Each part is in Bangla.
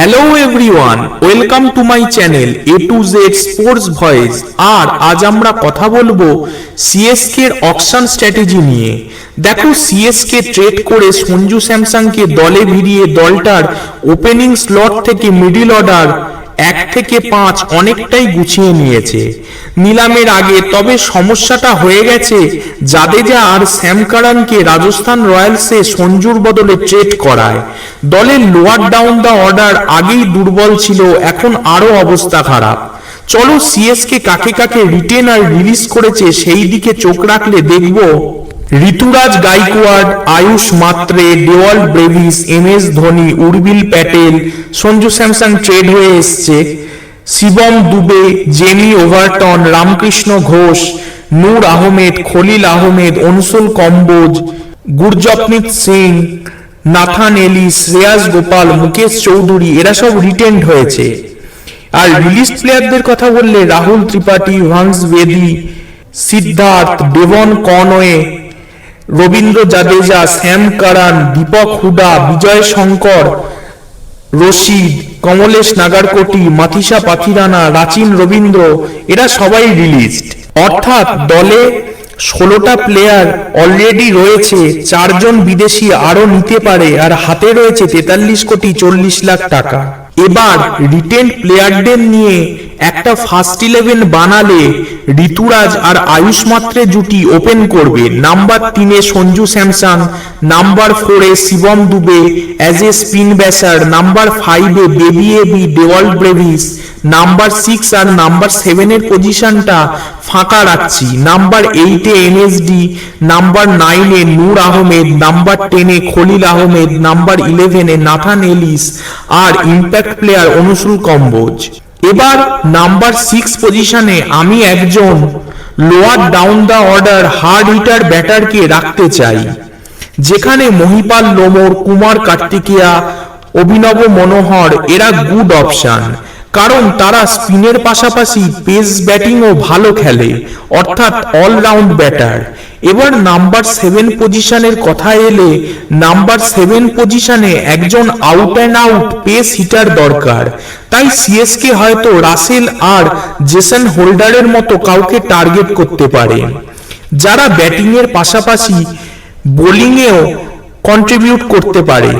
Hello everyone welcome to my channel A to Z sports voice আর আজ আমরা কথা বলব সিএসকে এর অকশন স্ট্র্যাটেজি নিয়ে। দেখো সিএসকে ট্রেড করে সঞ্জু স্যামসাংকে দলে ভিড়িয়ে দলটার ওপেনিং স্লট থেকে মিডিল অর্ডার এক থেকে পাঁচ অনেকটাই গুছিয়ে নিয়েছে। নিলামের আগে তবে সমস্যাটা হয়ে গেছে, জাদেজা আর স্যাম কারানকে রাজস্থান রয়্যালসে সঞ্জুর বদলে ট্রেড করায়। দলের লোয়ার ডাউন দ্য অর্ডার আগেই দুর্বল ছিল, এখন আরও অবস্থা খারাপ। চলো, সিএসকে কাকে কাকে রিটেন আর রিলিজ করেছে, সেই দিকে চোখ রাখলে দেখব। Ruturaj Gaikwad, Ayush Mhatre, Dewald Brevis M S Dhoni, উর্বিল Patel, Sanju Samson trade হয়ে এসছে। Shivam Dube, Jamie Overton, Ramakrishna Ghosh, Noor Ahmad, Khaleel Ahmed, Anshul Kamboj, Gurjapneet Singh, Nathan এলি শ্রেয়াস গোপাল, মুকেশ চৌধুরী, এরা সব রিটেন্ড হয়েছে। আর রিলিজ প্লেয়ারদের কথা বললে Rahul Tripathi Vansh Bedi, Siddharth, Devon Conway Ravindra Jadeja, Sam Curran, Deepak Hooda, Vijay Shankar, Rashid, Kamlesh Nagarkoti Matheesha Pathirana, Rachin Ravindra, এরা সবাই রিলিজড অর্থাৎ দলে ষোলোটা প্লেয়ার অলরেডি রয়েছে, চারজন বিদেশি আরও নিতে পারে, আর হাতে রয়েছে তেতাল্লিশ কোটি চল্লিশ লাখ টাকা। এবার রিটেন প্লেয়ারদের নিয়ে একটা ফার্স্ট ইলেভেন বানালে ঋতুরাজ আর আয়ুষ মাত্রে জুটি ওপেন করবে। নাম্বার তিনে সঞ্জু স্যামসাং নাম্বার ফোরে Shivam Dube as a spin basher number ফাইভে baby AB Dewald Brevis number six আর নাম্বার সেভেনের পজিশনটা ফাঁকা রাখছি। নাম্বার এইটে এনএসডি নাম্বার নাইনে নূর আহমেদ নাম্বার টেনে খলিল আহমেদ নাম্বার ইলেভেনে নাথান এলিস আর ইম্প্যাক্ট প্লেয়ার অনুসুল কম্বোজ। এবার নাম্বার সিক্স পজিশনে আমি একজন lower down the order hard hitter ব্যাটারকে রাখতে চাই, যেখানে মহিপাল লোমর, কুমার কার্তিকিয়া, অভিনব মনোহর, এরা গুড অপশন কারণ তারা স্পিনের পাশাপাশি পেস ব্যাটিংও ভালো খেলে, অর্থাৎ অলরাউন্ড ব্যাটার এবার নাম্বার সেভেন পজিশনের কথা এলে নাম্বার সেভেন পজিশনে একজন out and out pace hitter দরকার। তাই সিএসকে হয়তো রাসেল আর জেসন হোল্ডারের মতো কাউকে টার্গেট করতে পারে। যারা ব্যাটিংয়ের পাশাপাশি বোলিংয়েও কন্ট্রিবিউট করতে পারে।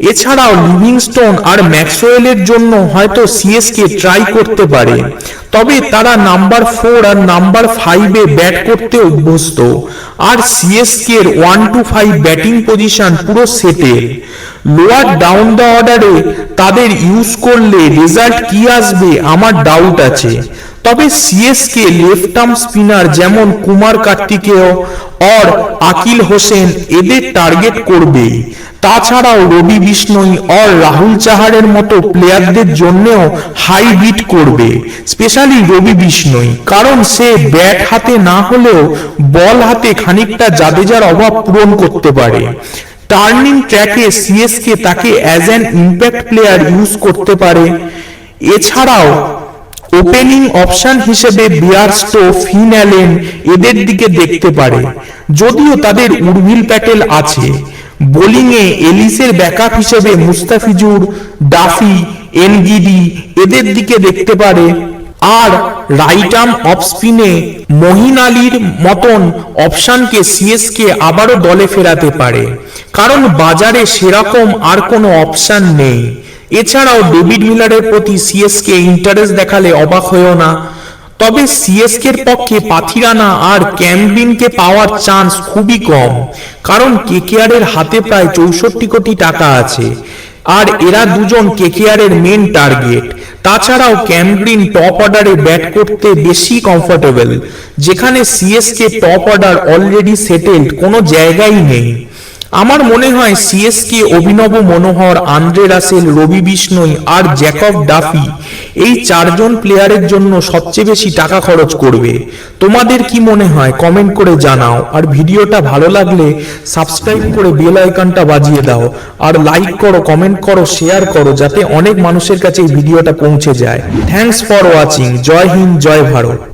এছাড়াও লিভিংস্টোন আর ম্যাক্সওয়েলের জন্য হয়তো সিএসকে ট্রাই করতে পারে। তবে তারা নাম্বার ফোর আর নাম্বার ফাইভে ব্যাট করতে অভ্যস্ত। আর সিএসকে এর one two five batting position পুরো সেটেল লোয়ার ডাউন দ্য অর্ডারে তাদের ইউজ করলে রেজাল্ট কি আসবে আমার ডাউট আছে। তবে সিএসকে লেফট আর্ম স্পিনার যেমন Kumar Kartikeya or Akeal Hosein এদের টার্গেট করবে তাছাড়াও রবি বিষ্ণই অর রাহুল চাহারের মতো প্লেয়ারদের জন্যও হাই বিট করবে। স্পেশালি রবি বিষ্ণই, কারণ সে ব্যাট হাতে না হলেও বল হাতে খানিকটা জাদেজার অভাব পূরণ করতে পারে। টার্নিং ট্র্যাকে সিএসকে তাকে as an impact player use করতে পারে। এছাড়াও ওপেনিং অপশন হিসেবে বিয়ারস্টো ফিন অ্যালেন এদের দিকে দেখতে পারে। যদিও তাদের উর্ভিল প্যাটেল আছে। বোলিংয়ে এলিসের ব্যাকআপ হিসেবে মুস্তাফিজুর, ডাফি এনগিডি এদের দিকে দেখতে পারে। আর রাইট আর্ম অফ স্পিনে মহিন আলীর মতন অপশনকে সিএসকে আবারও দলে ফেরাতে পারে। কারণ বাজারে সেরকম আর কোনো অপশন নেই। এছাড়াও ডেভিড মিলারের প্রতি সিএসকে ইন্টারেস্ট দেখালে অবাক হয়েও না। তবে সিএসকের পক্ষে পাথিরানা আর ক্যামবিনকে পাওয়ার চান্স খুবই কম। কারণ কেকেআর এর হাতে প্রায় চৌষট্টি কোটি টাকা আছে। আর এরা দুজন কেকেআর এর মেন টার্গেট তাছাড়াও ক্যামগ্রিন টপ অর্ডারে ব্যাট করতে বেশি কমফোর্টেবল যেখানে CSK top order already settled কোনো জায়গাই নেই। আমার মনে হয় CSK Abhinav Manohar, Andre Russell, Ravi Bishnoi আর জ্যাকব ডাফি এই চারজন প্লেয়ারের জন্য সবচেয়ে বেশি টাকা খরচ করবে। তোমাদের কি মনে হয়? কমেন্ট করে জানাও। আর ভিডিওটা ভালো লাগলে সাবস্ক্রাইব করে বেল আইকনটা বাজিয়ে দাও। আর লাইক করো কমেন্ট করো শেয়ার করো, যাতে অনেক মানুষের কাছে এই ভিডিওটা পৌঁছে যায়। Thanks for watching Jai Hind, Jai Bharat.